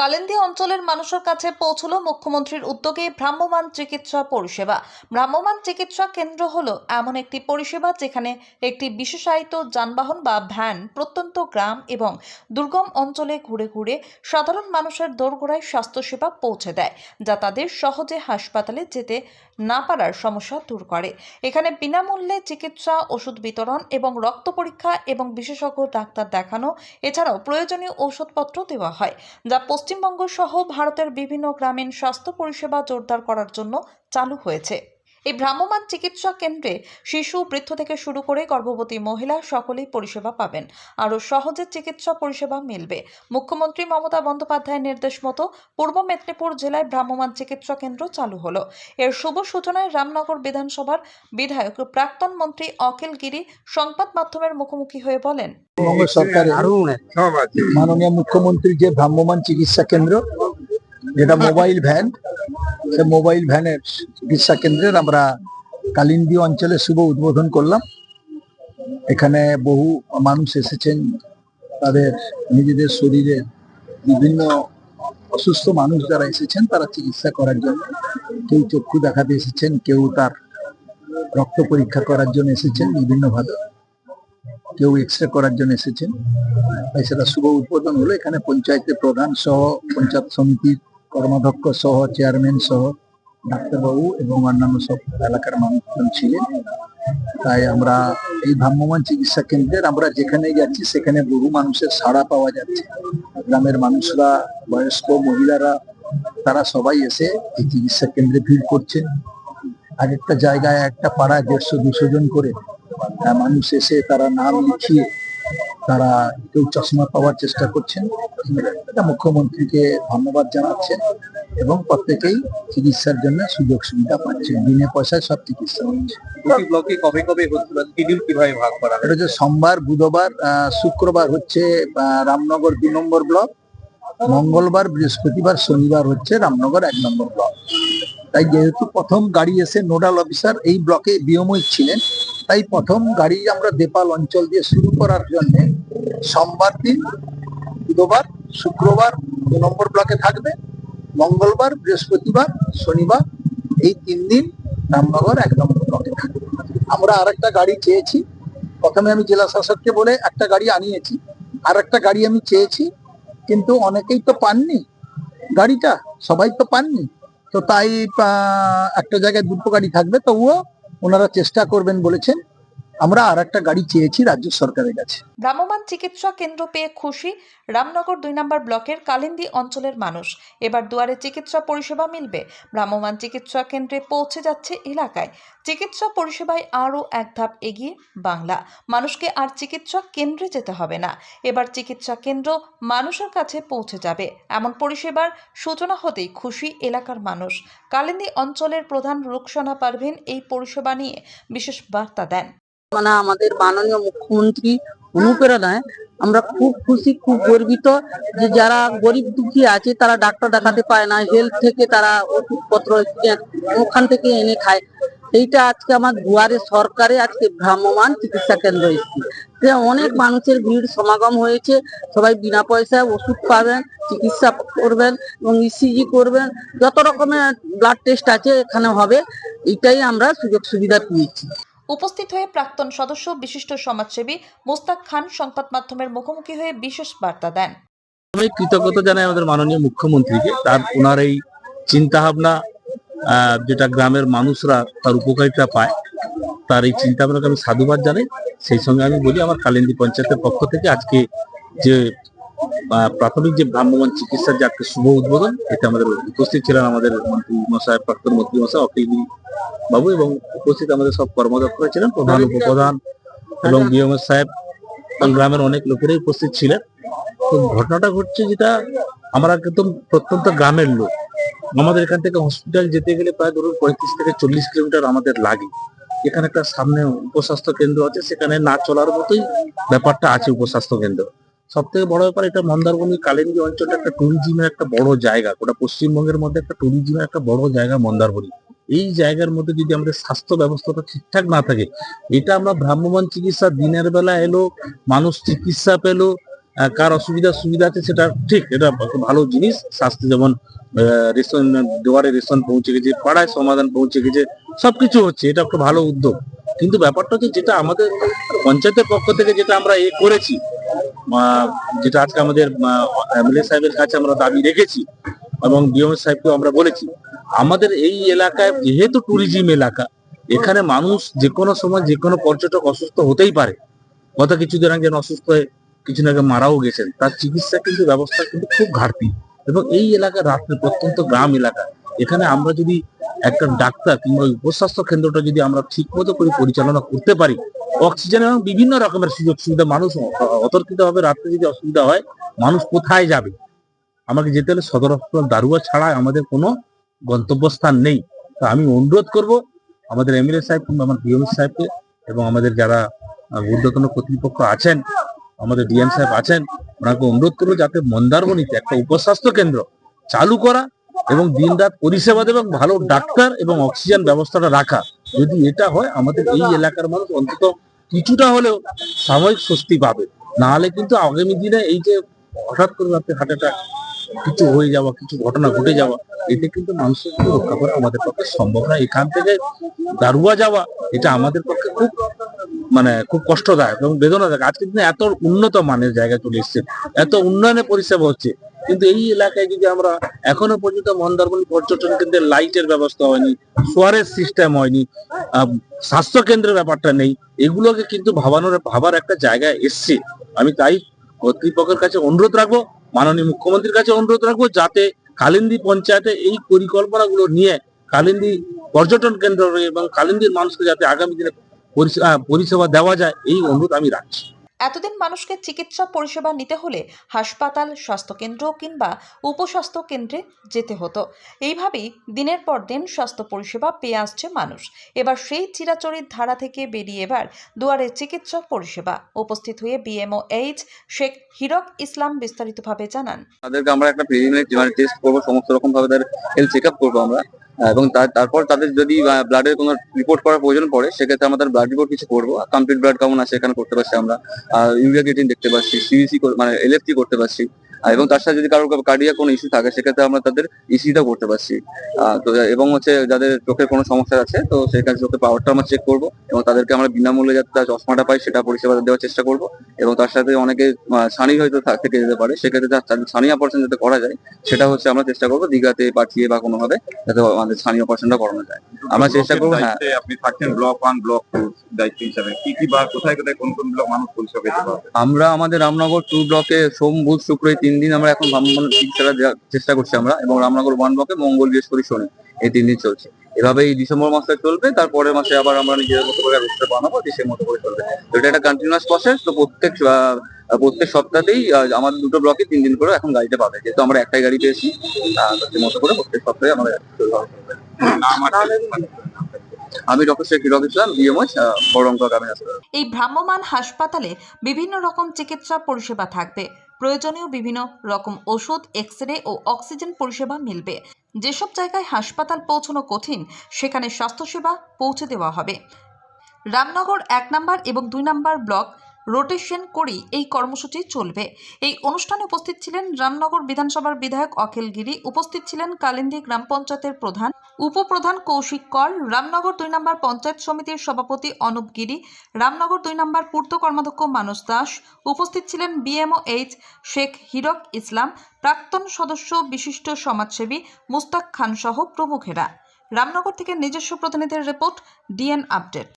কালিন্দী অঞ্চলের মানুষের কাছে পৌঁছলো মুখ্যমন্ত্রীর উদ্যোগে ভ্রাম্যমান চিকিৎসা পরিষেবা। ভ্রাম্যমান চিকিৎসা কেন্দ্র হল এমন একটি পরিষেবা যেখানে একটি বিশেষায়িত যানবাহন বা ভ্যান প্রত্যন্ত গ্রাম এবং দুর্গম অঞ্চলে ঘুরে ঘুরে সাধারণ মানুষের দোরগোড়ায় স্বাস্থ্যসেবা পৌঁছে দেয়, যা তাদের সহজে হাসপাতালে যেতে না পারার সমস্যা দূর করে। এখানে বিনামূল্যে চিকিৎসা, ওষুধ বিতরণ এবং রক্ত পরীক্ষা এবং বিশেষজ্ঞ ডাক্তার দেখানো, এছাড়াও প্রয়োজনীয় ঔষধপত্র দেওয়া হয়, যা পশ্চিমবঙ্গ সহ ভারতের বিভিন্ন গ্রামীণ স্বাস্থ্য পরিষেবা জোরদার করার জন্য চালু হয়েছে। এই ভ্রাম্যমাণ চিকিৎসা কেন্দ্রে শিশু বৃদ্ধ থেকে শুরু করে গর্ভবতী মহিলা সকলেই পরিষেবা পাবেন। আরও সহজে চিকিৎসা পরিষেবা মিলবে। মুখ্যমন্ত্রী মমতা বন্দ্যোপাধ্যায়ের নির্দেশ মতো পূর্ব মেদিনীপুর জেলায় ভ্রাম্যমাণ চিকিৎসা কেন্দ্র চালু হলো। এর শুভ সূচনায় রামনগর বিধানসভার বিধায়ক প্রাক্তন মন্ত্রী অখিল গিরি সংবাদ মাধ্যমের মুখোমুখি হয়ে বলেন সরকারের মাননীয় মুখ্যমন্ত্রীর যে ভ্রাম্যমাণ চিকিৎসা কেন্দ্র যেটা মোবাইল ভ্যান সে মোবাইল ভ্যানের চিকিৎসা কেন্দ্রের আমরা কালিন্দী অঞ্চলে শুভ উদ্বোধন করলাম। এখানে বহু মানুষ এসেছেন। তাদের নিজেদের শরীরে বিভিন্ন অসুস্থ মানুষ যারা এসেছেন, তারা চিকিৎসা করার জন্য। কেউ চক্ষু দেখাতে এসেছেন, কেউ তার রক্ত পরীক্ষা করার জন্য এসেছেন বিভিন্নভাবে। কেউ এক্স রে করার জন্য এসেছেন। তাই সেটা শুভ উদ্বোধন হলো। এখানে পঞ্চায়েতের প্রধান সহ পঞ্চায়েত সমিতির কর্মাধ্যক্ষ সহ, চেয়ারম্যান সহ, ডাক্তারবাবু এবং অন্যান্য সব এলাকার মানুষজন ছিলেন। তাই আমরা এই ভ্রাম্যমান চিকিৎসা কেন্দ্রের, আমরা যেখানে যাচ্ছি সেখানে বহু মানুষের সাড়া পাওয়া যাচ্ছে। গ্রামের মানুষরা, বয়স্ক মহিলারা, তারা সবাই এসে এই চিকিৎসা কেন্দ্রে ভিড় করছেন। এক একটা জায়গায় একটা পাড়ায় দেড়শো, দুশো জন করে মানুষ এসে তারা নাম লিখিয়ে তারা কেউ চশমা পাওয়ার চেষ্টা করছেন। মুখ্যমন্ত্রীকে ধন্যবাদ জানাচ্ছেন এবং প্রত্যেকেই চিকিৎসার জন্য সুযোগ সুবিধা পাচ্ছেন। বিনা পয়সায় সব চিকিৎসা হচ্ছে। ব্লকে কবে কবে শিডিউল কীভাবে ভাগ করা এটা হচ্ছে সোমবার বুধবার শুক্রবার হচ্ছে রামনগর দুই নম্বর ব্লক। মঙ্গলবার বৃহস্পতিবার শনিবার হচ্ছে রামনগর এক নম্বর ব্লক। তাই যেহেতু প্রথম গাড়ি এসে নোডাল অফিসার এই ব্লকে বিয়ময় ছিলেন তাই প্রথম গাড়ি আমরা দেপাল অঞ্চল দিয়ে শুরু করার জন্য সোমবার দিন বুধবার শুক্রবার দু নম্বর ব্লকে থাকবে, মঙ্গলবার, বৃহস্পতিবার, শনিবার, এই তিন দিন রামনগর এক নম্বর ব্লকে থাকবে। আমরা আরেকটা গাড়ি চেয়েছি। প্রথমে আমি জেলা শাসককে বলে একটা গাড়ি আনিয়েছি আর একটা গাড়ি আমি চেয়েছি, কিন্তু অনেকেই তো পাননি গাড়িটা, সবাই তো পাননি। তো তাই একটা জায়গায় দুটো গাড়ি থাকবে, তবুও ওনারা চেষ্টা করবেন বলেছেন। আমরা আর একটা গাড়ি চেয়েছি রাজ্য সরকারের কাছে। ভ্রাম্যমাণ চিকিৎসা কেন্দ্র পেয়ে খুশি রামনগর দুই নম্বর ব্লকের কালিন্দী অঞ্চলের মানুষ। এবার দুয়ারে চিকিৎসা পরিষেবা মিলবে। ভ্রাম্যমান চিকিৎসা কেন্দ্রে পৌঁছে যাচ্ছে এলাকায়। চিকিৎসা পরিষেবায় আরও এক ধাপ এগিয়ে বাংলা। মানুষকে আর চিকিৎসা কেন্দ্রে যেতে হবে না। এবার চিকিৎসা কেন্দ্র মানুষের কাছে পৌঁছে যাবে। এমন পরিষেবার সূচনা হতেই খুশি এলাকার মানুষ। কালিন্দী অঞ্চলের প্রধান রুকসানা পারভিন এই পরিষেবা নিয়ে বিশেষ বার্তা দেন। মানে আমাদের মাননীয় মুখ্যমন্ত্রী অনুপ্রেরণায় আমরা খুব খুশি, খুব গর্বিত যে যারা গরিব দুঃখী আছে তারা ডাক্তার দেখাতে পায় না হেলথ থেকে তারা ওষুধপত্র ওখান থেকে এনে খায়। এইটা আজকে আমার দুয়ারে সরকারে আজকে ভ্রাম্যমান চিকিৎসা কেন্দ্র এসেছে। অনেক মানুষের ভিড়, সমাগম হয়েছে। সবাই বিনা পয়সায় ওষুধ পাবেন, চিকিৎসা করবেন এবং ইসিজি করবেন। যত রকমের ব্লাড টেস্ট আছে এখানে হবে এটাই আমরা সুযোগ সুবিধা পেয়েছি। উপস্থিত হয়ে প্রাক্তন সদস্য, বিশিষ্ট সমাজসেবী মোস্তাক খান সংবাদ মাধ্যমের মুখোমুখি হয়ে বিশেষ বার্তা দেন। আমি কৃতজ্ঞতা জানাই আমাদের মাননীয় মুখ্যমন্ত্রীকে। তার ওনার এই চিন্তা ভাবনা যেটা গ্রামের মানুষরা তার উপকারিতা পায়, তার এই চিন্তা ভাবনাকে আমি সাধুবাদ জানাই। সেই সঙ্গে আমি বলি, আমার কালিন্দী পঞ্চায়েতের পক্ষ থেকে আজকে যে প্রাথমিক যে ভ্রাম্যমান চিকিৎসার যে একটা শুভ উদ্বোধন এটা আমাদের উপস্থিত ছিলেন আমাদের মন্ত্রী মশাই প্রাক্তন মন্ত্রী মশাই অখিলগিরি বাবু এবং উপস্থিত আমাদের সব কর্মদক্ষরা ছিলেন প্রধান উপপ্রধান এবং বিএমএস সাহেব গ্রামের অনেক লোকেরাই উপস্থিত ছিলেন। তো ঘটনাটা ঘটছে যেটা আমরা একদম প্রত্যন্ত গ্রামের লোক। আমাদের এখান থেকে হসপিটাল যেতে গেলে প্রায় ধরুন পঁয়ত্রিশ থেকে চল্লিশ কিলোমিটার আমাদের লাগে। এখানে একটা সামনে উপস্বাস্থ্য কেন্দ্র আছে সেখানে না চলার মতোই ব্যাপারটা আছে উপস্বাস্থ্য কেন্দ্র। সব থেকে বড় ব্যাপার এটা মন্দারমণি কালিন্দী অঞ্চলটা একটা ট্যুরিজমের একটা বড় জায়গা। গোটা পশ্চিমবঙ্গের মধ্যে একটা ট্যুরিজমের একটা বড় জায়গা মন্দারমণি। এই জায়গার মধ্যে যদি আমাদের স্বাস্থ্য ব্যবস্থাটা ঠিকঠাক না থাকে, এটা আমরা ভ্রাম্যমান চিকিৎসা দিনের বেলা এলো, মানুষ চিকিৎসা পেল কার অসুবিধা সুবিধা আছে সেটা ঠিক, এটা ভালো জিনিস। স্বাস্থ্য যেমন রেশন, দুয়ারে রেশন পৌঁছে গেছে, পাড়ায় সমাধান পৌঁছে গেছে, সবকিছু হচ্ছে, এটা একটা ভালো উদ্যোগ। কিন্তু ব্যাপারটা হচ্ছে যেটা আমাদের পঞ্চায়েতের পক্ষ থেকে যেটা আমরা এ করেছি যেটা আজকে আমাদের এমএলএ সাহেবের কাছে আমরা দাবি রেখেছি এবং ডিএম সাহেবকেও আমরা বলেছি। আমাদের এই এলাকায় যেহেতু ট্যুরিজম এলাকা, এখানে মানুষ যে কোনো সময় যে কোনো পর্যটক অসুস্থ হতেই পারে। গত কিছুদিন আগে অসুস্থ হয়ে কিছুদিন আগে মারাও গেছেন। তার চিকিৎসা কিন্তু ব্যবস্থা কিন্তু খুব ঘাটতি। এবং এই এলাকা রাত্রে প্রত্যন্ত গ্রাম এলাকা। এখানে আমরা যদি একটা ডাক্তার কিংবা উপস্বাস্থ্য কেন্দ্রটা যদি আমরা ঠিক মতো করে পরিচালনা করতে পারি, অক্সিজেন এবং বিভিন্ন রকমের সুযোগ সুবিধা, মানুষ অতর্কিত ভাবে রাত্রে যদি অসুবিধা হয়, মানুষ কোথায় যাবে? আমাকে যেতে হলে সদর হাসপাতাল দারুয়া ছাড়া আমাদের কোনো গন্তব্যস্থান নেই। তা আমি অনুরোধ করব, আমাদের এমএলএ সাহেব কিংবা আমার ডিএম সাহেবকে এবং আমাদের যারা ঊর্ধ্বতন কর্তৃপক্ষ আছেন, আমাদের ডিএম সাহেব আছেন, ওনাকে অনুরোধ করব যাতে মন্দারমণিতে একটা উপস্বাস্থ্য কেন্দ্র চালু করা এবং দিনরাত পরিষেবা দেবে এবং ভালো ডাক্তার এবং অক্সিজেন ব্যবস্থাটা রাখা। যদি এটা হয়, আমাদের এই এলাকার মানুষ অন্তত কিছুটা হলেও সাময়িক স্বস্তি পাবে। না হলে কিন্তু আগামী দিনে এই যে হঠাৎ করে রাতে হার্ট অ্যাটাক, কিছু হয়ে যাওয়া, কিছু ঘটনা ঘটে যাওয়া, এতে কিন্তু মানুষের রক্ষা করা আমাদের পক্ষে সম্ভব না এখান থেকে দারুয়া যাওয়া, এটা আমাদের পক্ষে খুব মানে খুব কষ্টদায়ক এবং বেদনাদায়ক। আজকের দিনে এত উন্নত মানের জায়গায় চলে এসছে, এত উন্নয়নের পরিষেবা হচ্ছে। কিন্তু এই এলাকায় যদি আমরা এখনও পর্যন্ত মন্দারমণি পর্যটন কেন্দ্রের লাইটের ব্যবস্থা হয়নি, সোয়ারের সিস্টেম হয়নি স্বাস্থ্য কেন্দ্রের ব্যাপারটা নেই, এগুলোকে কিন্তু ভাবানোর, ভাবার একটা জায়গায় এসছে। আমি তাই কর্তৃপক্ষের কাছে অনুরোধ রাখব, মাননীয় মুখ্যমন্ত্রীর কাছে অনুরোধ রাখব, যাতে কালিন্দী পঞ্চায়েতে এই পরিকল্পনাগুলো নিয়ে কালিন্দী পর্যটন কেন্দ্র এবং কালিন্দির মানুষকে যাতে আগামী দিনে পরিষেবা দেওয়া যায়, এই অনুরোধ আমি রাখছি। এতদিন মানুষকে চিকিৎসা পরিষেবা নিতে হলে হাসপাতাল, স্বাস্থ্যকেন্দ্র কিংবা উপস্বাস্থ্য কেন্দ্রে যেতে হতো। এইভাবেই দিনের পর দিন স্বাস্থ্য পরিষেবা পেয়ে আসছে মানুষ। এবার সেই চিরাচরিত ধারা থেকে বেরিয়ে এবার দুয়ারে চিকিৎসা পরিষেবা। উপস্থিত হয়ে বিএমও এইচ শেখ হিরক ইসলাম বিস্তারিতভাবে জানান। তাদেরকে আমরা একটা প্রিলিমিনারি মানে টেস্ট করব, সমস্ত রকম ভাবে তাদের হেলথ চেক আপ করব আমরা। এবং তারপর তাদের যদি ব্লাডের কোনো রিপোর্ট করার প্রয়োজন পড়ে, সেক্ষেত্রে আমাদের ব্লাড রিপোর্ট কিছু করব। কমপ্লিট ব্লাড কেমন আছে এখানে করতে পারছি আমরা। ইউরিয়া ক্রিয়েটিন দেখতে পাচ্ছি সিবিসি মানে এলএফটি করতে পারছি। এবং তার সাথে যদি কারোর কার্ডিয়া কোনো ইস্যু থাকে সেক্ষেত্রে আমরা তাদের ইসিটা করতে পারছি। তো এবং হচ্ছে যাদের চোখের কোনো সমস্যা আছে তো সেখানে চোখের পাওয়ারটা আমরা চেক করব এবং তাদেরকে আমরা বিনামূল্যে যাতে তার চশমাটা পাই সেটা পরিষেবা দেওয়ার চেষ্টা করব। এবং তার সাথে অনেকে ছানি হয়তো থেকে যেতে পারে সেক্ষেত্রে ছানি অপারেশন যাতে করা যায় সেটা হচ্ছে আমরা চেষ্টা করব দীঘাতে পাঠিয়ে বা কোনোভাবে যাতে আমাদের ছানি অপারেশনটা করানো যায়। আমরা চেষ্টা করব হ্যাঁ। আপনি থাকছেন ব্লক ওয়ান ব্লক টু দায়িত্ব হিসাবে। কি কি বা কোথায় কোথায় কোন কোন ব্লক মানুষ পরিষেবা আমরা আমাদের রামনগর টু ব্লকে সোম বুধ শুক্র এই তিন দিন আমরা এখন ভ্রাম্যমাণ চিকিৎসাটা দেওয়ার চেষ্টা করছি আমরা এবং রামনগর ওয়ান ব্লকে মঙ্গল বৃহস্পতি শনি এই তিন দিন চলছে। এভাবে এই ডিসেম্বর মাসটা চলবে তারপরের মাসে আবার আমরা নিজেদের মতো করে রুটটা বানাবো সেই মতো করে চলবে। তো এটা একটা কন্টিনিউয়াস প্রসেস তো প্রত্যেক আহ, প্রত্যেক সপ্তাহতেই আহ, আমাদের দুটো ব্লকে তিন দিন করে এখন গাড়িটা পাবে। যেহেতু আমরা একটাই গাড়ি পেয়েছি আহ, তো সেই মতো করে প্রত্যেক সপ্তাহে আমাদের আমি ডক্টর শেখ হিরক ইসলাম বিএমএস বড়ঙ্কা গ্রামীণ এই ভ্রাম্যমান হাসপাতালে বিভিন্ন রকম চিকিৎসা পরিষেবা থাকবে। প্রয়োজনীয় বিভিন্ন রকম ওষুধ এক্স রে ও অক্সিজেন পরিষেবা মিলবে। যেসব জায়গায় হাসপাতাল পৌঁছানো কঠিন, সেখানে স্বাস্থ্যসেবা পৌঁছে দেওয়া হবে। রামনগর এক নম্বর এবং দুই নম্বর ব্লক রোটেশন করেই এই কর্মসূচি চলবে। এই অনুষ্ঠানে উপস্থিত ছিলেন রামনগর বিধানসভার বিধায়ক অখিল গিরি, উপস্থিত ছিলেন কালিন্দী গ্রাম পঞ্চায়েতের প্রধান, উপপ্রধান কৌশিক কর, রামনগর দুই নম্বর পঞ্চায়েত সমিতির সভাপতি অনুপ গিরি, রামনগর দুই নম্বর পূর্ত কর্মাধ্যক্ষ মানস দাস, উপস্থিত ছিলেন বিএমও এইচ শেখ হিরক ইসলাম, প্রাক্তন সদস্য বিশিষ্ট সমাজসেবী মুস্তাক খান সহ প্রমুখেরা। রামনগর থেকে নিজস্ব প্রতিনিধির রিপোর্ট, ডিএন আপডেট।